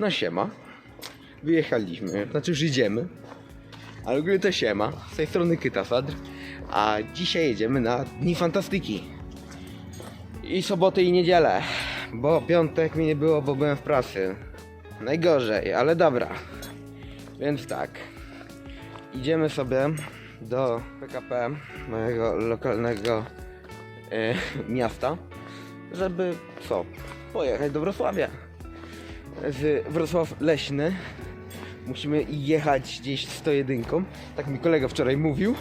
No siema. Wyjechaliśmy, znaczy już idziemy. Ale w ogóle to siema. Z tej strony Kytasadr. A dzisiaj jedziemy na Dni Fantastyki. I sobotę i niedzielę. Bo piątek mi nie było, bo byłem w pracy. Najgorzej, ale dobra. Więc tak. Idziemy sobie do PKP, mojego lokalnego e, miasta, żeby co? Pojechać do Wrocławia. Z Wrocław Leśny musimy jechać gdzieś 101. Tak mi kolega wczoraj mówił.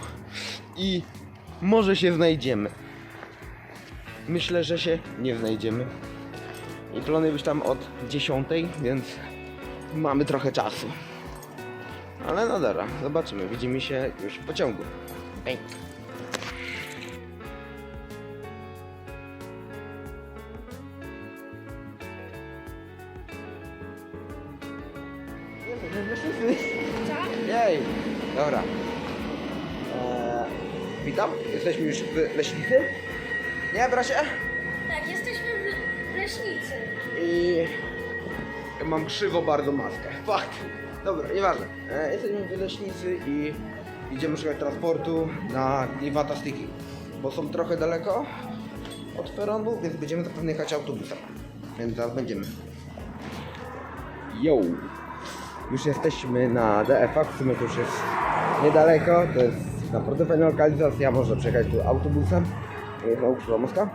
I może się znajdziemy. Myślę, że się nie znajdziemy. I planuję być tam od 10, więc mamy trochę czasu. Ale no dobra, zobaczymy. Widzimy się już w pociągu. Ej. Jej, dobra. Eee, witam, jesteśmy już w Leśnicy. Nie, bracie? Tak, jesteśmy w leśnicy. I mam krzywo bardzo maskę. Fakt. Dobra, nieważne. E, jesteśmy w Leśnicy i idziemy szukać transportu na Dni Fantastyki. Bo są trochę daleko od peronu, więc będziemy zapewne jechać autobusem. Więc zaraz będziemy. Yo! Już jesteśmy na DF-ach, w sumie to już jest niedaleko, to jest naprawdę fajna lokalizacja, można przejechać tu autobusem. Jest znowu krzywa moska.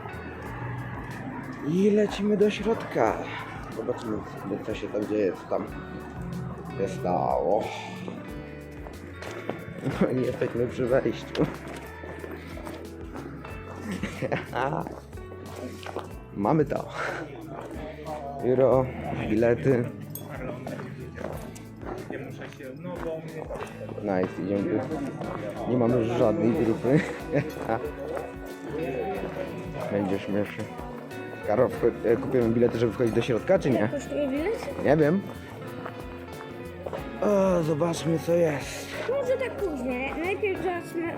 I lecimy do środka. Zobaczymy sobie, co się tam dzieje, co tam się stało. No i jesteśmy przy wejściu. Mamy to. Biuro, bilety. Nice, idziemy tu. Nie mamy żadnej grupy. Będzie śmiesznie. Karol, e, kupimy bilety, żeby wchodzić do środka, czy nie? Kosztuje bilet? Nie wiem. O, zobaczmy co jest. Może tak później. Najpierw zobaczmy,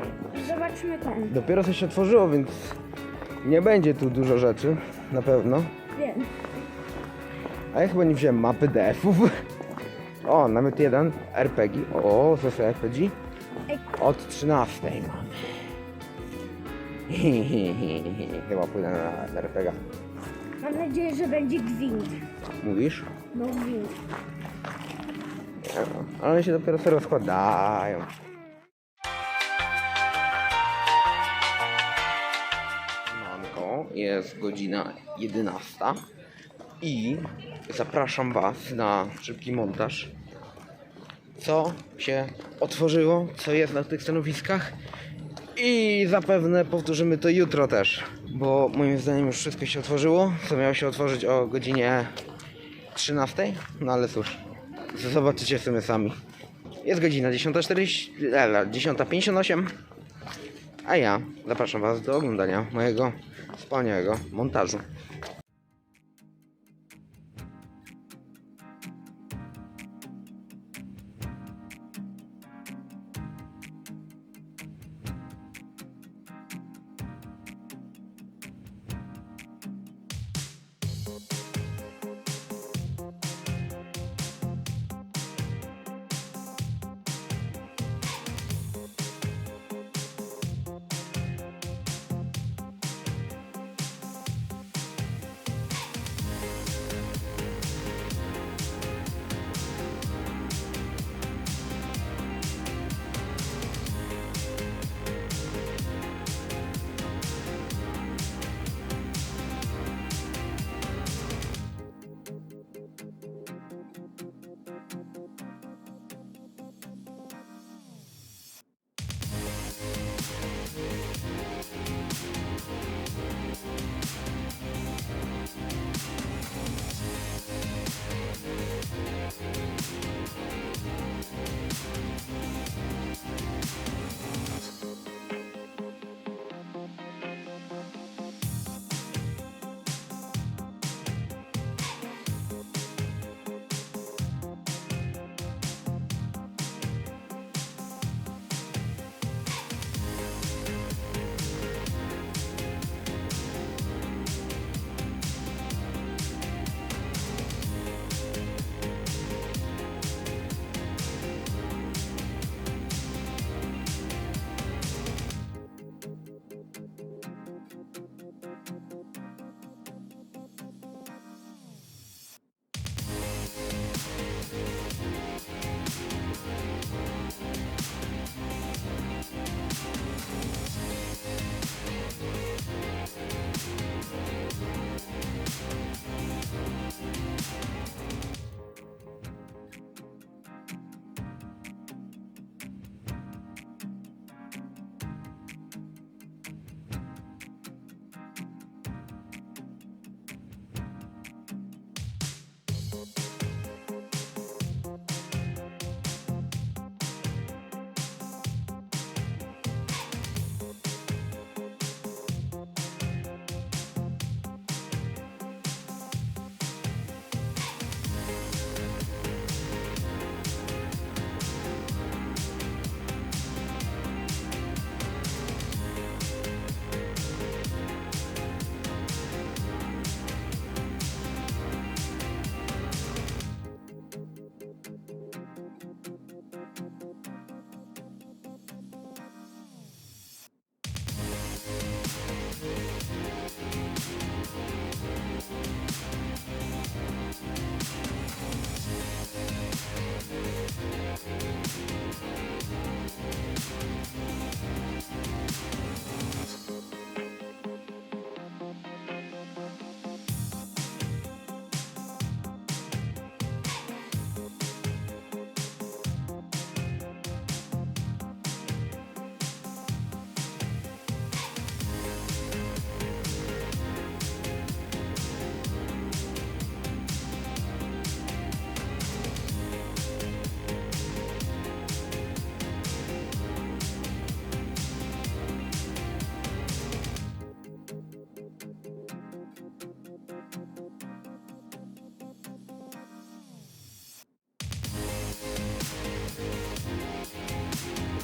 zobaczmy ten. Dopiero coś się otworzyło, więc nie będzie tu dużo rzeczy, na pewno. Wiem. A ja chyba nie wziąłem mapy DF-ów. O, nawet jeden RPG. O, co jest RPG? Od 13 mamy. Chyba pójdę na, na RPG. Mam nadzieję, że będzie gwint. Mówisz? No gwint. Nie Ale one się dopiero sobie rozkładają. Manko, jest godzina 11 i zapraszam Was na szybki montaż. Co się otworzyło, co jest na tych stanowiskach i zapewne powtórzymy to jutro też, bo moim zdaniem już wszystko się otworzyło, co miało się otworzyć o godzinie 13, no ale cóż, zobaczycie w sumie sami. Jest godzina 10.40, e, 10.58, a ja zapraszam Was do oglądania mojego wspaniałego montażu.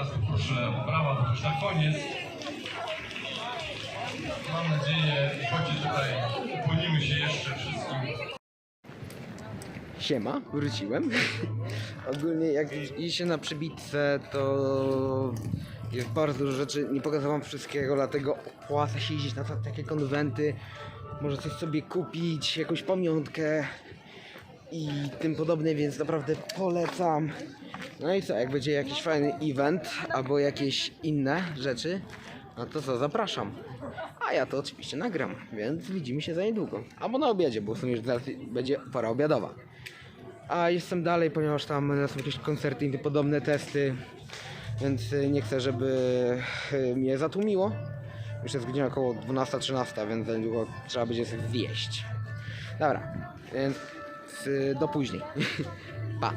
Raz poproszę brawa, to już na koniec. Mam nadzieję, choć tutaj ukłonimy się jeszcze wszystkim. Siema, wróciłem. Ogólnie jak idziecie na przybitce, to jest bardzo dużo rzeczy. Nie pokażę wam wszystkiego, dlatego opłaca się iść na ta, takie konwenty. Może coś sobie kupić, jakąś pamiątkę i tym podobne, więc naprawdę polecam. No i co, jak będzie jakiś fajny event albo jakieś inne rzeczy, no to co, zapraszam. A ja to oczywiście nagram, więc widzimy się za niedługo. Albo na obiedzie, bo w sumie już zaraz będzie pora obiadowa. A jestem dalej, ponieważ tam są jakieś koncerty i podobne testy, więc y, nie chcę, żeby y, mnie zatłumiło. Już jest godzina około 12-13, więc za niedługo trzeba będzie sobie zjeść. Dobra, więc y, do później. pa.